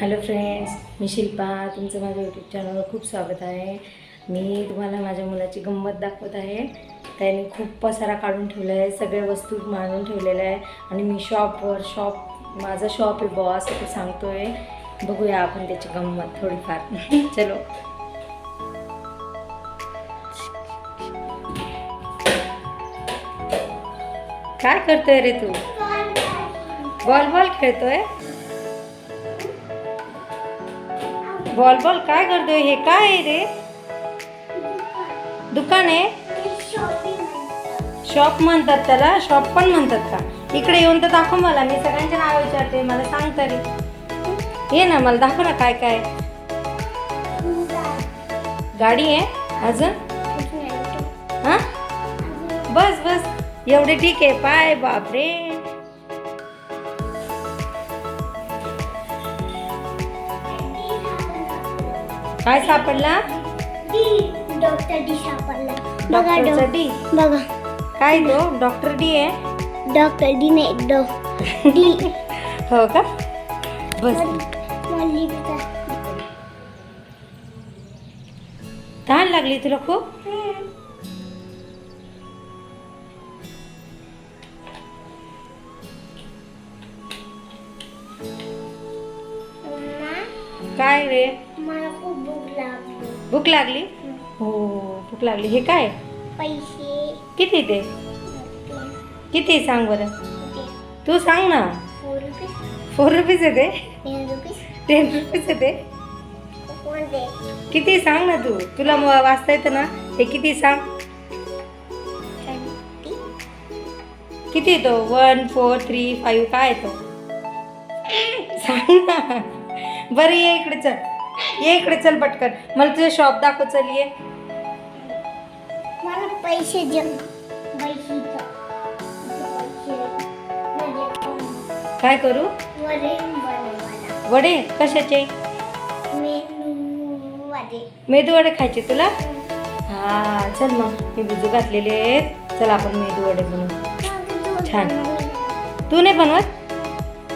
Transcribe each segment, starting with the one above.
Hello friends मी शिल्पा तुमचं माझ्या YouTube चॅनलवर खूप स्वागत आहे. मी तुम्हाला माझ्या मुलाची गंमत दाखवत आहे. त्याने खूप पसारा काढून ठेवला आहे सगळ्या वस्तू मांडून ठेवलेल्या आहे. आणि मी शॉपवर शॉप माझं शॉप आहे बॉस ते सांगतोय. बघूया आपण त्याची गंमत थोडीफार. चलो. काय करतोय रे तू? बॉल बॉल खेळतोय? बॉल बॉल काय करतोय? हे काय आहे रे? दुकान आहे? शॉप म्हणतात त्याला शॉप पण म्हणतात का? इकडे येऊन तर दाखव मला मी सगळ्यांचे नाव विचारते मला सांग तरी. ये ना मला दाखव ना काय काय गाडी आहे अजून? हा? बस बस. एवढे ठीक आहे. पाय बापरे. काय सापडला? डॉक्टर डी सापडला. बघा डॉक्टरचा डॉ- डी? बघा. काय तो डॉक्टर डी आहे? डॉक्टर डी नाही डॉ डी. हो का? बस. मल्लिका तहान लागली तुला खूप? भूक लागली? हो भूक लागली. हे काय? पैसे. किती ते? किती सांग बरं. तू सांग ना. फोर रुपीज येते टेन रुपीज येते किती सांग ना तू. तुला वाचता येतं ना. हे किती सांग? किती येतो? वन फोर थ्री फाईव्ह काय येतो? सांग ना. बरं ये इकडे चल. ये इकडे चल पटकन. मला तुझं शॉप दाखव चल ये. मला पैसे काय करू? वडे कशाचे? मेदू वडे खायचे तुला? हा चल मग. मी बिजू घातलेले आहेत. चल आपण मेदू वडे बनवू. छान. तू नाही बनवत?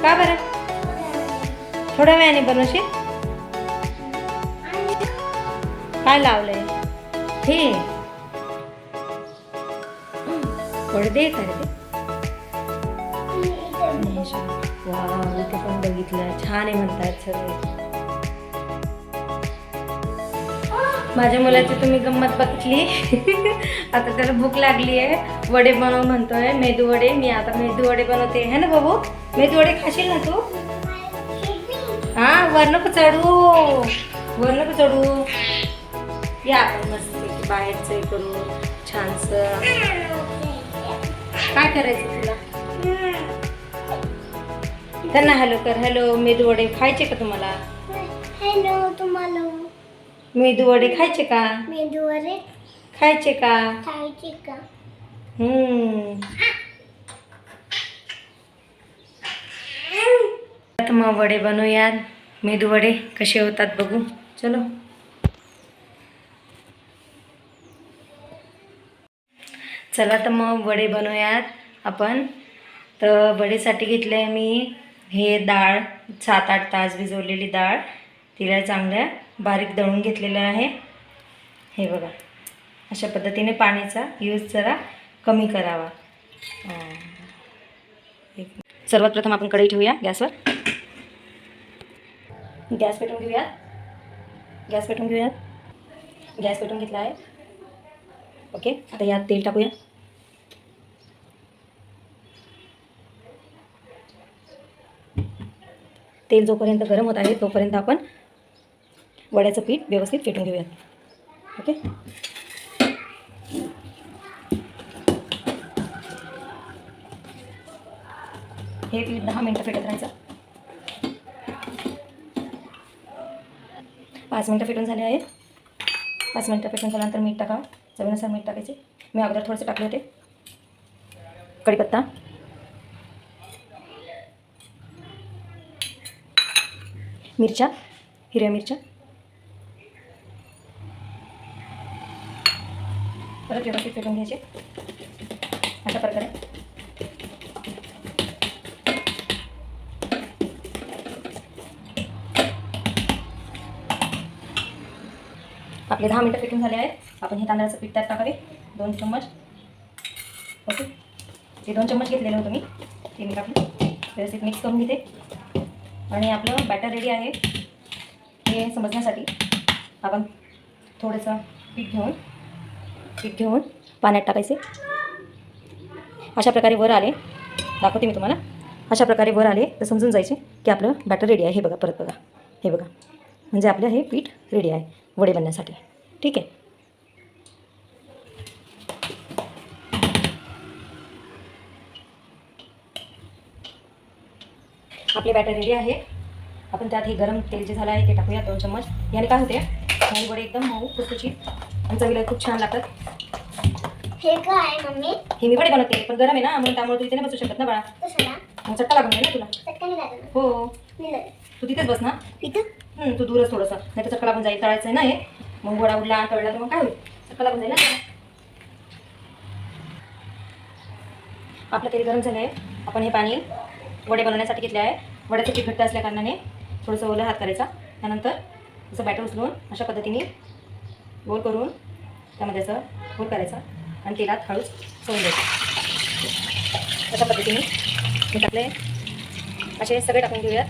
का बरं? थोड्या वेळाने बनवशील? काय लावलंय? हे. पडदे करते ते वा इथे पण बघितलं. छान आहे म्हणतात सगळे. माझ्या मुलाची तुम्ही गंमत बघितली? आता त्याला भूक लागली आहे. वडे बनव म्हणतोय. मेदू वडे. मी आता मेदू वडे बनवते. है ना बाबू? मेदू वडे खाशील ना तू? हा वर नको चढू. वर नको चढू. या आपण मस्त बाहेरचं करू छानस. काय करायचं तुला? त्यांना हॅलो कर. हॅलो मेदू वडे खायचे का तुम्हाला? हॅलो तुम्हाला. मेदू वडे खायचे का? मेंदू वडे खायचे का? खायचे का? हम्म. मग वडे बनवूयात. मेदू वडे कसे होतात बघू. चलो. चला तर मग वडे बनवूयात आपण. तर वडेसाठी घेतले आहे मी हे डाळ सात आठ तास भिजवलेली डाळ. तिला चांगल्या बारीक दळून घेतलेलं आहे. हे बघा अशा पद्धतीने पाण्याचा यूज जरा कमी करावा. एक- सर्वात प्रथम आपण कढई ठेवूया गॅसवर. गॅस पेटून घेऊयात. गॅस पेटून घेऊयात. गॅस पेटून घेतला आहे. ओके आता यात तेल टाकूया तेल जोपर्यंत गरम होत आहे तोपर्यंत आपण वड्याचं पीठ व्यवस्थित फेटून घेऊयात. ओके हे पीठ दहा मिनटं फेटत राहायचं. पाच मिनटं फेटून झाले आहेत. पाच मिनटं फेटून झाल्यानंतर मीठ टाका चवीनुसार मीठ टाकायचे. मी अगोदर थोडेसे टाकले होते. कढीपत्ता. मिरच्या हिरव्या मिरच्या. परत व्यवस्थित फेटून घ्यायचे. अशा प्रकारे. आपले दहा मिनटं फेटून झाले आहेत. आपण हे तांदळाचं पीठ त्यात टाकावे. दोन चम्मच. ओके. ते दोन चम्मच घेतलेले होते मी ते मी टाकले. व्यवस्थित मिक्स करून घेते. आणि आपलं बॅटर रेडी आहे. हे समजण्यासाठी आपण थोडंसं पीठ घेऊन पीठ घेऊन पाण्यात टाकायचे. अशा प्रकारे वर आले. दाखवते मी तुम्हाला. अशा प्रकारे वर आले तर समजून जायचे की आपलं बॅटर रेडी आहे. हे बघा परत बघा. हे बघा. म्हणजे आपलं हे पीठ रेडी आहे वडे बनण्यासाठी. ठीक आहे? आपले बॅटर रेडी आहे. आपण त्यात हे गरम तेल जे झालं आहे ते टाकूया दोन चम्मच. याने काय होते वडे एकदम मऊ खुसखुशीत आणि चवीला खूप छान लागतात. हे काय मम्मी? हे मी वडे बनवते पण गरम आहे ना म्हणून त्यामुळे तू इथे नाही बसू शकत ना बाळा. मग चट्टा लागून ना तुला. हो. तू तिथेच बस ना. हं, तू दूरच थोडंसं. नाही तर चक्का लागून जाईल तळायचं आहे ना हे मग वडा उडला तळला तर मग काय होईल? चक्का लागून जाईल ना. आपलं तेल गरम झालं आहे आपण हे पाणी वडे बनवण्यासाठी घेतले आहे. वड्याचं पीठ घट्ट असल्या कारणाने थोडंसं ओलं हात करायचा. त्यानंतर असं बॅटर उचलून अशा पद्धतीने गोल करून त्यामध्ये असं गोल करायचा आणि तेलात हळूच सोडून द्यायचं. अशा पद्धतीने मी टाकले असे सगळे टाकून घेऊयात.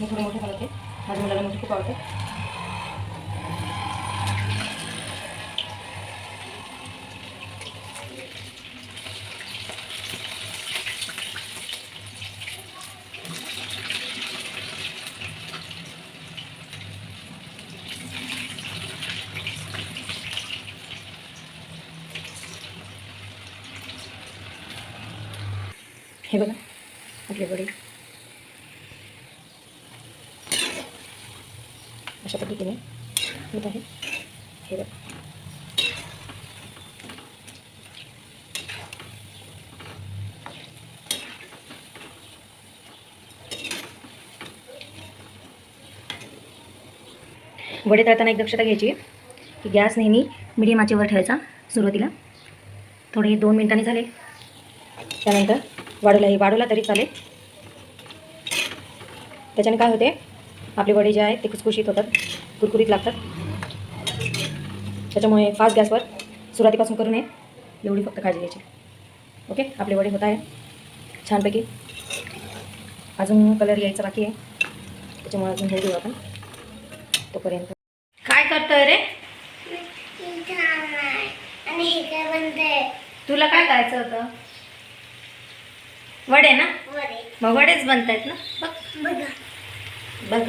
मी थोडे मोठे बनवते माझ्या मुलाला मोठी खूप आवडते. हे बघा. आपले वडील. अशा पद्धतीने होत आहे. हे बघा. वडे तळताना एक दक्षता घ्यायची. की गॅस नेहमी मिडियम आचेवर ठेवायचा सुरुवातीला. थोडे दोन मिनिटांनी झाले. त्यानंतर वाढवलाही वाढवला तरी चालेल. त्याच्याने काय होते? आपले वडे जे आहेत ते खुसखुशीत होतात कुरकुरीत लागतात. त्याच्यामुळे फास्ट गॅसवर सुरुवातीपासून करू नये. एवढी फक्त काळजी घ्यायची. ओके आपले वडे होत आहे. छानपैकी. अजून कलर यायचा बाकी आहे. त्याच्यामुळे अजून हे देऊ आपण. तोपर्यंत. काय करतोय रे? आणि हे काय बनतंय तुला काय करायचं होतं? वडे ना? मग वडेच बनतायत ना? बघ.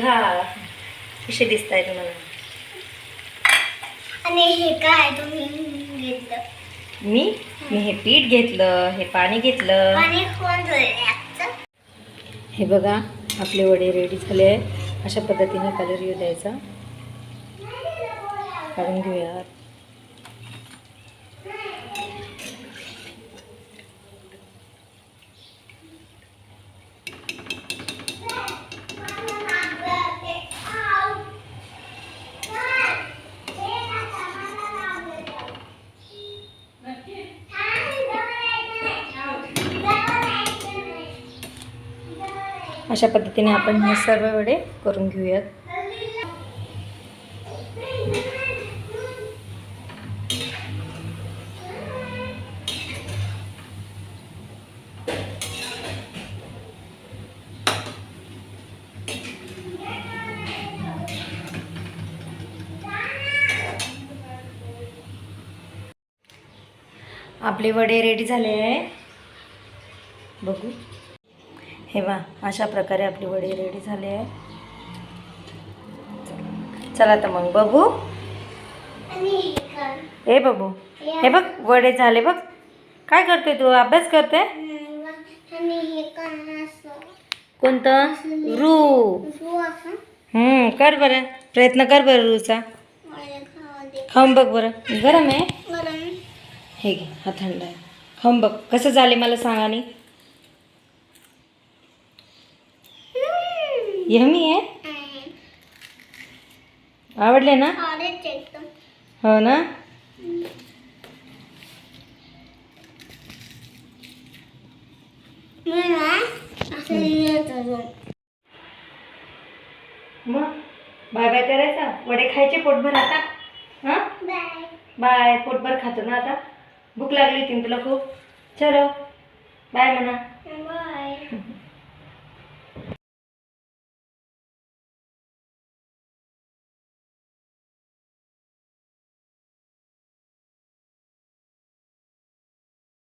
कसे दिसत आहे तुम्हाला. आणि हे काय तुम्ही घेतलं? मी? मी हे पीठ घेतलं हे पाणी घेतलं. हे बघा आपले वडे रेडी झाले आहे अशा पद्धतीने कलर येऊ द्यायचा. काढून घेऊया अशा पद्धतीने आपण हे सर्व वडे करून घेऊयात. आपले वडे रेडी झाले आहे. बघू. हे वा अशा प्रकारे आपले वडे रेडी झाले आहे. चला तर मग बघू. हे बघू. हे बघ वडे झाले बघ. काय करतोय तू? अभ्यास असं. कोणतं? रू. कर बरं. प्रयत्न कर बरं रूचा. खाऊन बघ बरं. गरम आहे? गरम. हे घे हा थंड आहे. खाऊन बघ. कसं झाले मला सांग आणि. यमी आहे आवडले ना? हो ना? मग? बाय बाय करायचा? वडे खायचे पोटभर आता? हां? बाय. बाय पोटभर खातो ना आता? भूक लागली होती ना तुला खूप? चलो. बाय म्हणा.